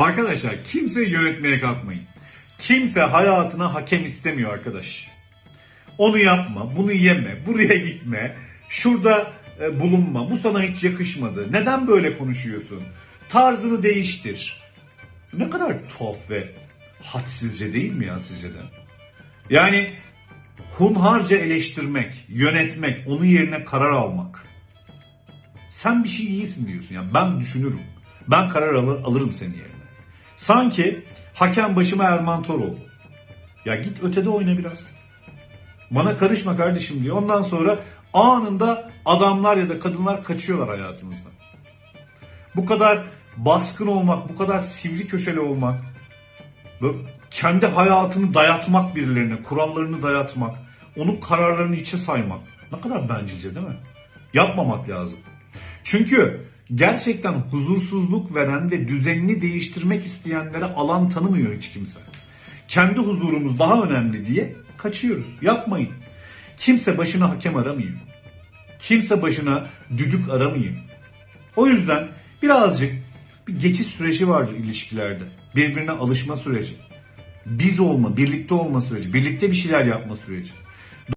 Arkadaşlar kimse yönetmeye kalkmayın. Kimse hayatına hakem istemiyor arkadaş. Onu yapma, bunu yeme, buraya gitme, şurada e, bulunma, bu sana hiç yakışmadı. Neden böyle konuşuyorsun? Tarzını değiştir. Ne kadar tuhaf ve hadsizce değil mi ya sizce de? Yani hunharca eleştirmek, yönetmek, onun yerine karar almak. Sen bir şey iyisin diyorsun. Yani ben düşünürüm. Ben karar alır, alırım senin yerine. Sanki hakem başıma Erman Toroğlu. Ya git ötede oyna biraz. Bana karışma kardeşim diyor. Ondan sonra anında adamlar ya da kadınlar kaçıyorlar hayatınızdan. Bu kadar baskın olmak, bu kadar sivri köşeli olmak, kendi hayatını dayatmak birilerine, kurallarını dayatmak, onun kararlarını içe saymak. Ne kadar bencilce değil mi? Yapmamak lazım. Çünkü gerçekten huzursuzluk veren ve düzenini değiştirmek isteyenlere alan tanımıyor hiç kimse. Kendi huzurumuz daha önemli diye kaçıyoruz. Yapmayın. Kimse başına hakem aramıyor. Kimse başına düdük aramıyor. O yüzden birazcık bir geçiş süreci vardır ilişkilerde. Birbirine alışma süreci. Biz olma, birlikte olma süreci, birlikte bir şeyler yapma süreci.